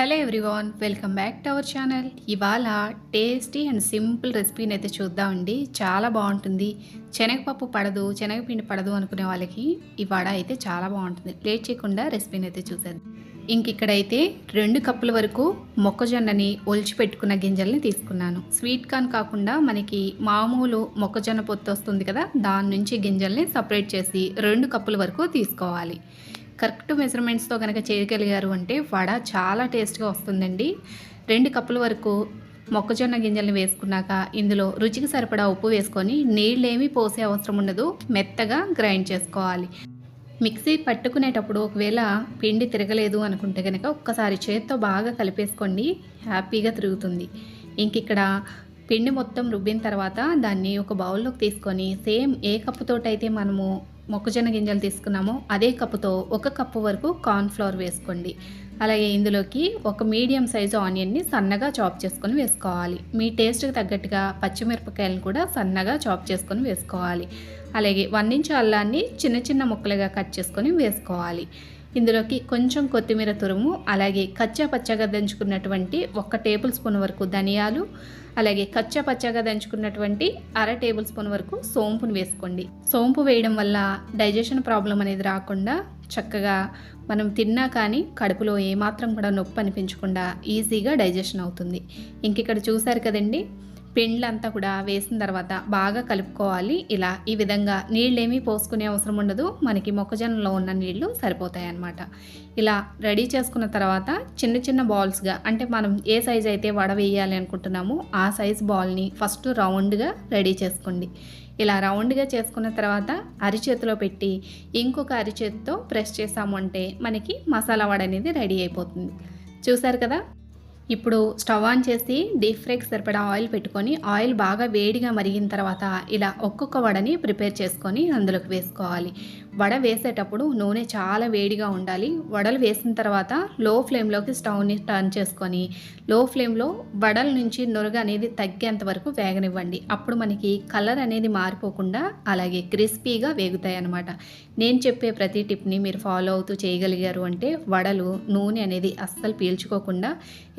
Hello everyone welcome back to our channel. ఇవాళ tasty and simple రెసిపీని అయితే చూద్దామండి. చాలా బాగుంటుంది. శనగపప్పు పడదు శనగపిండి పడదు అనుకునే వాళ్ళకి ఈ వడ అయితే చాలా బాగుంటుంది. ప్లేట్ చేయకుండా రెసిపీని అయితే చూసేది ఇంక ఇక్కడైతే రెండు కప్పుల వరకు మొక్కజొన్నని ఒలిచి పెట్టుకున్న గింజల్ని తీసుకున్నాను. స్వీట్ కార్న్ కాకుండా మనకి మామూలు మొక్కజొన్న పొత్తు వస్తుంది కదా దాని నుంచి గింజల్ని సపరేట్ చేసి రెండు కప్పుల వరకు తీసుకోవాలి. కరెక్ట్ మెజర్మెంట్స్తో కనుక చేయగలిగారు అంటే వడ చాలా టేస్ట్గా వస్తుందండి. రెండు కప్పుల వరకు మొక్కజొన్న గింజల్ని వేసుకున్నాక ఇందులో రుచికి సరిపడా ఉప్పు వేసుకొని నీళ్ళేమీ పోసే అవసరం ఉండదు మెత్తగా గ్రైండ్ చేసుకోవాలి. మిక్సీ పట్టుకునేటప్పుడు ఒకవేళ పిండి తిరగలేదు అనుకుంటే కనుక ఒక్కసారి చేత్తో బాగా కలిపేసుకోండి హ్యాపీగా తిరుగుతుంది. ఇంక ఇక్కడ పిండి మొత్తం రుబ్బిన తర్వాత దాన్ని ఒక బౌల్లోకి తీసుకొని సేమ్ ఏ కప్పుతోటైతే మనము మొక్కజొన్న గింజలు తీసుకున్నామో. అదే కప్పుతో ఒక కప్పు వరకు కార్న్ఫ్లవర్ వేసుకోండి. అలాగే ఇందులోకి ఒక మీడియం సైజు ఆనియన్ని సన్నగా చాప్ చేసుకొని వేసుకోవాలి. మీ టేస్ట్కి తగ్గట్టుగా పచ్చిమిరపకాయలను కూడా సన్నగా చాప్ చేసుకొని వేసుకోవాలి. అలాగే వన్ ఇంచ్ అల్లాన్ని చిన్న చిన్న ముక్కలుగా కట్ చేసుకొని వేసుకోవాలి. ఇందులోకి కొంచెం కొత్తిమీర తురుము అలాగే కచ్చా పచ్చగా దంచుకున్నటువంటి ఒక్క టేబుల్ స్పూన్ వరకు ధనియాలు అలాగే కచ్చా పచ్చగా దంచుకున్నటువంటి అర టేబుల్ స్పూన్ వరకు సోంపును వేసుకోండి. సోంపు వేయడం వల్ల డైజెషన్ ప్రాబ్లం అనేది రాకుండా చక్కగా మనం తిన్నా కానీ కడుపులో ఏమాత్రం కూడా నొప్పి అనిపించకుండా ఈజీగా డైజెషన్ అవుతుంది. ఇంక ఇక్కడ చూసారు కదండి పిండ్లంతా కూడా వేసిన తర్వాత బాగా కలుపుకోవాలి. ఇలా ఈ విధంగా నీళ్ళేమీ పోసుకునే అవసరం ఉండదు. మనకి మొక్కజొన్నలో ఉన్న నీళ్ళు సరిపోతాయి అన్నమాట ఇలా రెడీ చేసుకున్న తర్వాత చిన్న చిన్న బాల్స్గా అంటే మనం ఏ సైజ్ అయితే వడ వేయాలి అనుకుంటున్నామో ఆ సైజ్ బాల్ని ఫస్ట్ రౌండ్గా రెడీ చేసుకోండి. ఇలా రౌండ్గా చేసుకున్న తర్వాత అరిచేతిలో పెట్టి ఇంకొక అరిచేతితో ప్రెస్ చేసాము అంటే మనకి మసాలా వడ అనేది రెడీ అయిపోతుంది. చూసారు కదా? ఇప్పుడు స్టవ్ ఆన్ చేసి డీప్ ఫ్రైకి సరిపడా ఆయిల్ పెట్టుకొని ఆయిల్ బాగా వేడిగా మరిగిన తర్వాత ఇలా ఒక్కొక్క వడని ప్రిపేర్ చేసుకొని అందులోకి వేసుకోవాలి. వడ వేసేటప్పుడు నూనె చాలా వేడిగా ఉండాలి. వడలు వేసిన తర్వాత లో ఫ్లేమ్లోకి స్టవ్ని టర్న్ చేసుకొని లో ఫ్లేమ్లో వడల నుంచి నొరగ అనేది తగ్గేంత వరకు వేగనివ్వండి. అప్పుడు మనకి కలర్ అనేది మారిపోకుండా అలాగే క్రిస్పీగా వేగుతాయి అన్నమాట. నేను చెప్పే ప్రతి టిప్ని మీరు ఫాలో అవుతూ చేయగలిగారు అంటే వడలు నూనె అనేది అస్సలు పీల్చుకోకుండా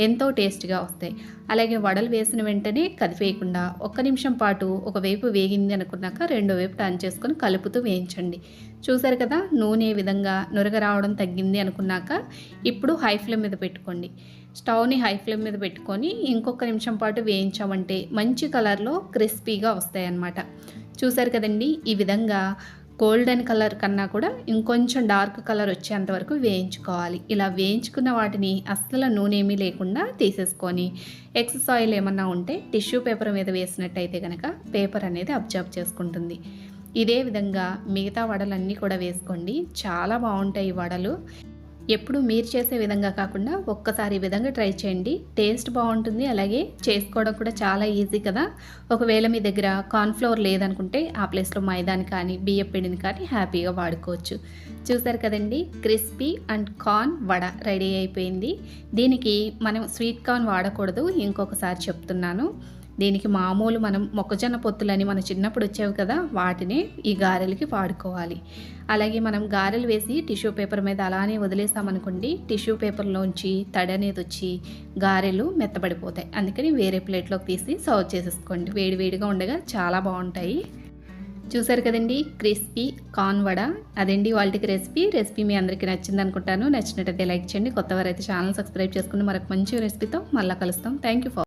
ఎంత ఎంతో టేస్ట్గా వస్తాయి. అలాగే వడలు వేసిన వెంటనే కదిపేయకుండా ఒక్క నిమిషం పాటు ఒకవైపు వేగింది అనుకున్నాక రెండో వైపు టర్న్ చేసుకొని కలుపుతూ వేయించండి. చూసారు కదా నూనె ఏ విధంగా నురగ రావడం తగ్గింది అనుకున్నాక ఇప్పుడు హై ఫ్లేమ్ మీద పెట్టుకోండి. స్టవ్ని హై ఫ్లేమ్ మీద పెట్టుకొని ఇంకొక నిమిషం పాటు వేయించామంటే మంచి కలర్లో క్రిస్పీగా వస్తాయన్నమాట. చూసారు కదండి ఈ విధంగా గోల్డెన్ కలర్ కన్నా కూడా ఇంకొంచెం డార్క్ కలర్ వచ్చేంత వరకు వేయించుకోవాలి. ఇలా వేయించుకున్న వాటిని అస్సలు నూనె ఏమీ లేకుండా తీసేసుకొని ఎక్సెస్ ఆయిల్ ఏమన్నా ఉంటే టిష్యూ పేపర్ మీద వేసినట్టయితే కనుక పేపర్ అనేది అబ్జర్వ్ చేసుకుంటుంది. ఇదే విధంగా మిగతా వడలన్నీ కూడా వేసుకోండి. చాలా బాగుంటాయి వడలు. ఎప్పుడు మీరు చేసే విధంగా కాకుండా ఒక్కసారి ఈ విధంగా ట్రై చేయండి. టేస్ట్ బాగుంటుంది. అలాగే చేసుకోవడం కూడా చాలా ఈజీ కదా. ఒకవేళ మీ దగ్గర కార్న్ఫ్లవర్ లేదనుకుంటే ఆ ప్లేస్లో మైదాని కానీ బియ్య పిండిని కానీ హ్యాపీగా వాడుకోవచ్చు. చూసారు కదండి? Crispy and corn vada ready అయిపోయింది. దీనికి మనం స్వీట్ కార్న్ వాడకూడదు. ఇంకొకసారి చెప్తున్నాను. దీనికి మామూలు మనం మొక్కజొన్న పొత్తులని మన చిన్నప్పుడు వచ్చేవి కదా వాటిని ఈ గారెలకి వాడుకోవాలి. అలాగే మనం గారెలు వేసి టిష్యూ పేపర్ మీద అలానే వదిలేసామనుకోండి టిష్యూ పేపర్లోంచి తడి అనేది వచ్చి గారెలు మెత్తబడిపోతాయి. అందుకని వేరే ప్లేట్లోకి తీసి సర్వ్ చేసేసుకోండి. వేడివేడిగా ఉండగా చాలా బాగుంటాయి. చూసారు కదండి క్రిస్పీ కార్న్ వడ. అదండి వాళ్ళకి రెసిపీ. రెసిపీ మీ అందరికీ నచ్చింది అనుకుంటాను. నచ్చినట్టయితే లైక్ చేయండి. కొత్తవారైతే ఛానల్ సబ్స్క్రైబ్ చేసుకుని మరొక మంచి రెసిపీతో మళ్ళీ కలుస్తాం. Thank you for